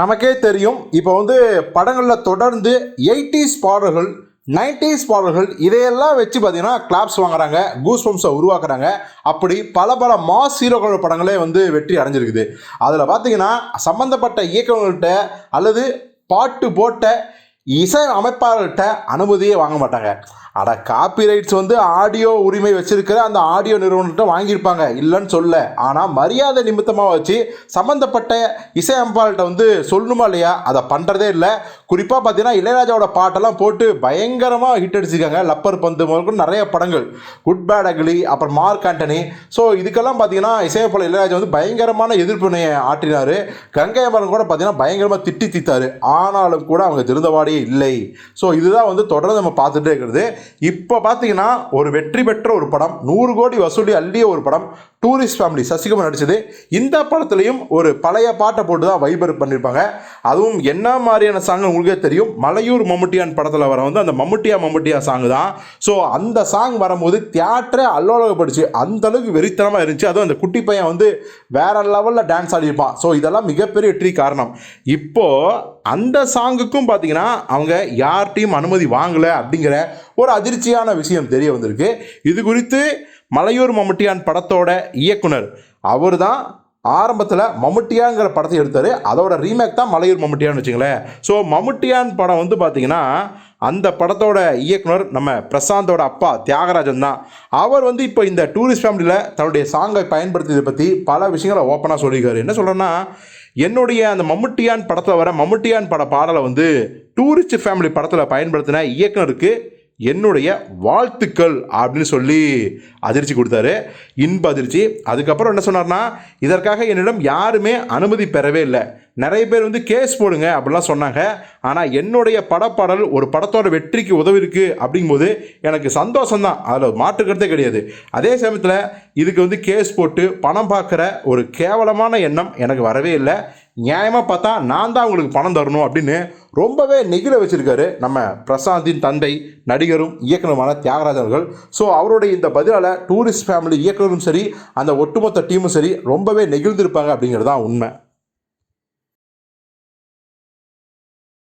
நமக்கே தெரியும். இப்போ வந்து படங்களில் தொடர்ந்து எயிட்டிஸ் பாடல்கள் நைன்டிஸ் பாடல்கள் இதையெல்லாம் வச்சு பார்த்தீங்கன்னா கிளாப்ஸ் வாங்குறாங்க கூஸ் பம்ப்ஸை உருவாக்குறாங்க. அப்படி பல பல மாஸ் ஹீரோக்களோட படங்களே வந்து வெற்றி அடைஞ்சிருக்குது. அதில் பார்த்தீங்கன்னா சம்மந்தப்பட்ட இயக்கங்கள்கிட்ட அல்லது பாட்டு போட்ட இசை அமைப்பாளர்கிட்ட அனுமதியே வாங்க மாட்டாங்க. அட காப்பிரைட்ஸ் வந்து ஆடியோ உரிமை வச்சிருக்கிற அந்த ஆடியோ நிறுவனத்தை வாங்கியிருப்பாங்க. இல்லைன்னு சொல்ல. ஆனால் மரியாதை நிமித்தமாக வச்சு சம்மந்தப்பட்ட இசையமைப்பாளர்கிட்ட வந்து சொல்லணுமா இல்லையா? அதை பண்ணுறதே இல்லை. குறிப்பாக பார்த்தீங்கன்னா இளையராஜாவோட பாட்டெல்லாம் போட்டு பயங்கரமாக ஹிட் அடிச்சிருக்காங்க. லப்பர் பந்து முதல்கொண்டு நிறைய படங்கள். குட் பேட் அக்லி அப்புறம் மார்க் ஆண்டனி ஸோ இதுக்கெல்லாம் பார்த்தீங்கன்னா இசையமைப்பாளர் இளையராஜா வந்து பயங்கரமான எதிர்ப்பினையை ஆற்றினார். கங்கை அமரன் கூட பார்த்தீங்கன்னா பயங்கரமாக திட்டி தித்தார். ஆனாலும் கூட அவங்க திருந்தவாடியே இல்லை. ஸோ இதுதான் வந்து தொடர்ந்து நம்ம பார்த்துட்டே இருக்கிறது. இப்போ பார்த்தீங்கன்னா ஒரு வெற்றி பெற்ற ஒரு படம் நூறு கோடி வசூலி அள்ளிய ஒரு படம் டூரிஸ்ட் ஃபேமிலி சசிகுமார் நடிச்சது. இந்த படத்துலையும் ஒரு பழைய பாட்டை போட்டு தான் வைபர் பண்ணியிருப்பாங்க அதுவும் என்ன மாதிரியான சாங் உங்களுக்கே தெரியும். மலையூர் மம்முட்டியான் படத்தில் வர வந்து அந்த மம்முட்டியா மம்முட்டியா சாங் தான். ஸோ அந்த சாங் வரும்போது தியேட்டரே அல்லோலகப்படுச்சு அந்த அளவுக்கு வெறித்தனமாக இருந்துச்சு. அதுவும் அந்த குட்டி பையன் வந்து வேற லெவலில் டான்ஸ் ஆடியிருப்பான் ஸோ இதெல்லாம் மிகப்பெரிய வெற்றி காரணம். இப்போது அந்த சாங்குக்கும் பார்த்தீங்கன்னா அவங்க யார்கிட்டையும் அனுமதி வாங்கலை அப்படிங்கிற ஒரு அதிர்ச்சியான விஷயம் தெரிய வந்திருக்கு. இது குறித்து மலையூர் மம்முட்டியான் படத்தோட இயக்குனர் அவர் தான் ஆரம்பத்தில் மம்முட்டியாங்கிற படத்தை எடுத்தார். அதோட ரீமேக் தான் மலையூர் மம்முட்டியான்னு வச்சுங்களேன். ஸோ மம்முட்டியான் படம் வந்து பார்த்தீங்கன்னா அந்த படத்தோட இயக்குனர் நம்ம பிரசாந்தோட அப்பா தியாகராஜன் தான். அவர் வந்து இப்போ இந்த டூரிஸ்ட் ஃபேமிலியில் தன்னுடைய சாங்கை பயன்படுத்தியதை பற்றி பல விஷயங்களை ஓப்பனாக சொல்லியிருக்காரு. என்ன சொல்கிறேன்னா என்னுடைய அந்த மம்முட்டியான் படத்தில் வர மம்முட்டியான் பட பாடலை வந்து டூரிஸ்ட் ஃபேமிலி படத்தில் பயன்படுத்தின இயக்குனருக்கு என்னுடைய வாழ்த்துக்கள் அப்படின்னு சொல்லி அதிர்ச்சி கொடுத்தாரு. இன்ப அதிர்ச்சி. அதுக்கப்புறம் என்ன சொன்னார்னா இதற்காக என்னிடம் யாருமே அனுமதி பெறவே இல்லை. நிறைய பேர் வந்து கேஸ் போடுங்க அப்படிலாம் சொன்னாங்க. ஆனால் என்னுடைய படப்பாடல் ஒரு படத்தோட வெற்றிக்கு உதவி இருக்குது அப்படிங்கும்போது எனக்கு சந்தோஷம் தான் அதில் மாற்றுக்கிறதே கிடையாது. அதே சமயத்தில் இதுக்கு வந்து கேஸ் போட்டு பணம் பார்க்குற ஒரு கேவலமான எண்ணம் எனக்கு வரவே இல்லை. நியாயமாக பார்த்தா நான் தான் உங்களுக்கு பணம் தரணும் அப்படின்னு ரொம்பவே நெகிழ வச்சுருக்காரு நம்ம பிரசாந்தின் தந்தை நடிகரும் இயக்குனருமான தியாகராஜன் அவர்கள். ஸோ அவருடைய இந்த பதிலால் டூரிஸ்ட் ஃபேமிலி இயக்குனரும் சரி அந்த ஒட்டுமொத்த டீமும் சரி ரொம்பவே நெகிழ்ந்திருப்பாங்க அப்படிங்கிறது தான் உண்மை.